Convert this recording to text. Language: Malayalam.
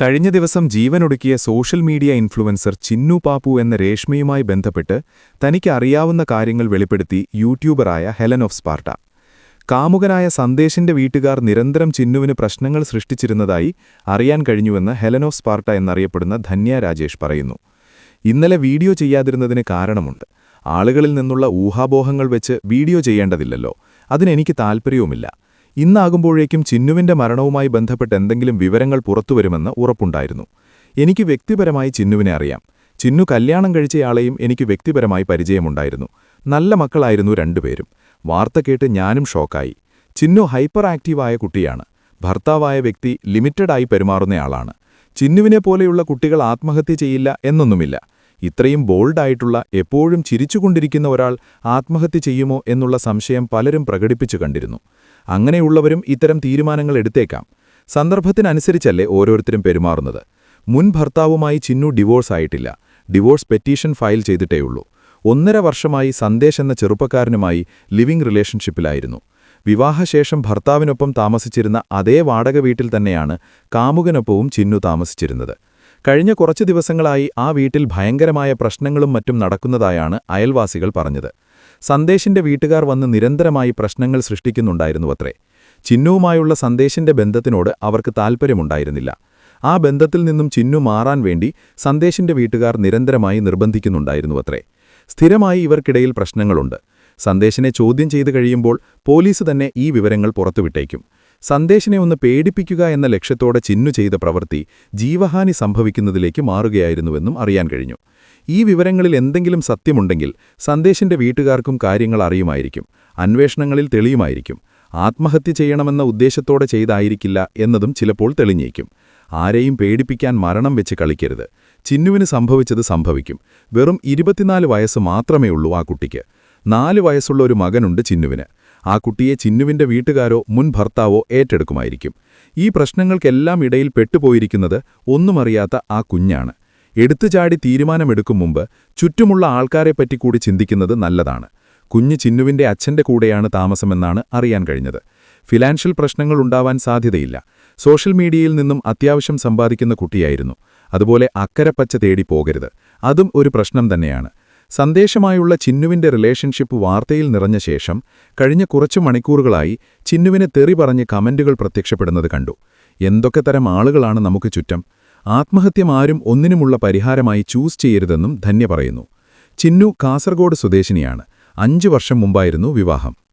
കഴിഞ്ഞ ദിവസം ജീവനൊടുക്കിയ social media influencer Chinnu Pappu എന്ന രേഷ്മയുമായി ബന്ധപ്പെട്ട് തനിക്ക് അറിയാവുന്ന കാര്യങ്ങൾ വെളിപ്പെടുത്തി യൂട്യൂബറായ ഹെലൻ ഓഫ് സ്പാർട്ട. കാമുകനായ സന്ദേശിന്റെ വീട്ടുകാർ നിരന്തരം ചിന്നുവിന് പ്രശ്നങ്ങൾ സൃഷ്ടിച്ചിരുന്നതായി അറിയാൻ കഴിഞ്ഞുവെന്ന് ഹെലൻ ഓഫ് സ്പാർട്ട എന്നറിയപ്പെടുന്ന ധന്യ രാജേഷ് പറയുന്നു. ഇന്നലെ വീഡിയോ ചെയ്യാതിരുന്നതിന് കാരണമുണ്ട്. ആളുകളിൽ നിന്നുള്ള ഊഹാബോഹങ്ങൾ വെച്ച് വീഡിയോ ചെയ്യേണ്ടതില്ലല്ലോ. അതിനെനിക്ക് താൽപ്പര്യവുമില്ല. ഇന്നാകുമ്പോഴേക്കും ചിന്നുവിന്റെ മരണവുമായി ബന്ധപ്പെട്ട് എന്തെങ്കിലും വിവരങ്ങൾ പുറത്തുവരുമെന്ന് ഉറപ്പുണ്ടായിരുന്നു. എനിക്ക് വ്യക്തിപരമായി ചിന്നുവിനെ അറിയാം. ചിന്നു കല്യാണം കഴിച്ചയാളെയും എനിക്ക് വ്യക്തിപരമായി പരിചയമുണ്ടായിരുന്നു. നല്ല മക്കളായിരുന്നു രണ്ടുപേരും. വാർത്ത കേട്ട് ഞാനും ഷോക്കായി. ചിന്നു ഹൈപ്പർ ആക്റ്റീവായ കുട്ടിയാണ്. ഭർത്താവായ വ്യക്തി ലിമിറ്റഡായി പെരുമാറുന്നയാളാണ്. ചിന്നുവിനെ പോലെയുള്ള കുട്ടികൾ ആത്മഹത്യ ചെയ്യില്ല എന്നൊന്നുമില്ല. ഇത്രയും ബോൾഡായിട്ടുള്ള എപ്പോഴും ചിരിച്ചുകൊണ്ടിരിക്കുന്ന ഒരാൾ ആത്മഹത്യ ചെയ്യുമോ എന്നുള്ള സംശയം പലരും പ്രകടിപ്പിച്ചു കണ്ടിരുന്നു. അങ്ങനെയുള്ളവരും ഇത്തരം തീരുമാനങ്ങൾ എടുത്തേക്കാം. സന്ദർഭത്തിനനുസരിച്ചല്ലേ ഓരോരുത്തരും പെരുമാറുന്നത്. മുൻ ഭർത്താവുമായി ചിന്നു ഡിവോഴ്സ് ആയിട്ടില്ല. ഡിവോഴ്സ് പെറ്റീഷൻ ഫയൽ ചെയ്തിട്ടേയുള്ളൂ ഒന്നര വർഷമായി സന്ദേശ് എന്ന ചെറുപ്പക്കാരനുമായി ലിവിംഗ് റിലേഷൻഷിപ്പിലായിരുന്നു. വിവാഹശേഷം ഭർത്താവിനൊപ്പം താമസിച്ചിരുന്ന അതേ വാടക വീട്ടിൽ തന്നെയാണ് കാമുകനൊപ്പവും ചിന്നു താമസിച്ചിരുന്നത്. കഴിഞ്ഞ കുറച്ചു ദിവസങ്ങളായി ആ വീട്ടിൽ ഭയങ്കരമായ പ്രശ്നങ്ങളും മറ്റും നടക്കുന്നതായാണ് അയൽവാസികൾ പറഞ്ഞത്. സന്ദേശിന്റെ വീട്ടുകാർ വന്ന് നിരന്തരമായി പ്രശ്നങ്ങൾ സൃഷ്ടിക്കുന്നുണ്ടായിരുന്നു അത്രേ ചിന്നുവുമായുള്ള സന്ദേശിന്റെ ബന്ധത്തിനോട് അവർക്ക് താൽപ്പര്യമുണ്ടായിരുന്നില്ല. ആ ബന്ധത്തിൽ നിന്നും ചിന്നു മാറാൻ വേണ്ടി സന്ദേശിന്റെ വീട്ടുകാർ നിരന്തരമായി നിർബന്ധിക്കുന്നുണ്ടായിരുന്നു അത്രേ സ്ഥിരമായി ഇവർക്കിടയിൽ പ്രശ്നങ്ങളുണ്ട്. സന്ദേശിനെ ചോദ്യം ചെയ്തു കഴിയുമ്പോൾ പോലീസ് തന്നെ ഈ വിവരങ്ങൾ പുറത്തുവിട്ടേക്കും. സന്ദേശിനെ ഒന്ന് പേടിപ്പിക്കുക എന്ന ലക്ഷ്യത്തോടെ ചിന്നു ചെയ്ത പ്രവൃത്തി ജീവഹാനി സംഭവിക്കുന്നതിലേക്ക് മാറുകയായിരുന്നുവെന്നും അറിയാൻ കഴിഞ്ഞു. ഈ വിവരങ്ങളിൽ എന്തെങ്കിലും സത്യമുണ്ടെങ്കിൽ സന്ദേശിന്റെ വീട്ടുകാർക്കും കാര്യങ്ങൾ അറിയുമായിരിക്കും അന്വേഷണങ്ങളിൽ തെളിയുമായിരിക്കും ആത്മഹത്യ ചെയ്യണമെന്ന ഉദ്ദേശത്തോടെ ചെയ്തായിരിക്കില്ല എന്നതും ചിലപ്പോൾ തെളിഞ്ഞേക്കും. ആരെയും പേടിപ്പിക്കാൻ മരണം വെച്ച് കളിക്കരുത്. ചിന്നുവിന് സംഭവിച്ചത് സംഭവിക്കും. വെറും ഇരുപത്തിനാല് വയസ്സ് മാത്രമേ ഉള്ളൂ ആ കുട്ടിക്ക്. നാല് വയസ്സുള്ള ഒരു മകനുണ്ട് ചിന്നുവിന്. ആ കുട്ടിയെ ചിന്നുവിന്റെ വീട്ടുകാരോ മുൻ ഭർത്താവോ ഏറ്റെടുക്കുമായിരിക്കും. ഈ പ്രശ്നങ്ങൾക്കെല്ലാം ഇടയിൽ പെട്ടുപോയിരിക്കുന്നത് ഒന്നുമറിയാത്ത ആ കുഞ്ഞാണ്. എടുത്തുചാടി തീരുമാനമെടുക്കും മുമ്പ് ചുറ്റുമുള്ള ആൾക്കാരെപ്പറ്റി കൂടി ചിന്തിക്കുന്നത് നല്ലതാണ്. കുഞ്ഞ് ചിന്നുവിന്റെ അച്ഛന്റെ കൂടെയാണ് താമസമെന്നാണ് അറിയാൻ കഴിഞ്ഞത്. ഫിനാൻഷ്യൽ പ്രശ്നങ്ങൾ ഉണ്ടാവാൻ സാധ്യതയില്ല. സോഷ്യൽ മീഡിയയിൽ നിന്നും അത്യാവശ്യം സമ്പാദിക്കുന്ന കുട്ടിയായിരുന്നു. അതുപോലെ അക്കരപ്പച്ച തേടി പോകരുത്. അതും ഒരു പ്രശ്നം തന്നെയാണ്. സന്ദേശമായുള്ള ചിന്നുവിന്റെ റിലേഷൻഷിപ്പ് വാർത്തയിൽ നിറഞ്ഞ ശേഷം കഴിഞ്ഞ കുറച്ചു മണിക്കൂറുകളായി ചിന്നുവിനെ തെറി പറഞ്ഞ് കമന്റുകൾ പ്രത്യക്ഷപ്പെടുന്നത് കണ്ടു. എന്തൊക്കെ തരം ആളുകളാണ് നമുക്ക് ചുറ്റം? ആത്മഹത്യമാരും ഒന്നിനുമുള്ള പരിഹാരമായി ചൂസ് ചെയ്യരുതെന്നും ധന്യ പറയുന്നു. ചിന്നു കാസർഗോഡ് സ്വദേശിനിയാണ്. അഞ്ചു വർഷം മുമ്പായിരുന്നു വിവാഹം.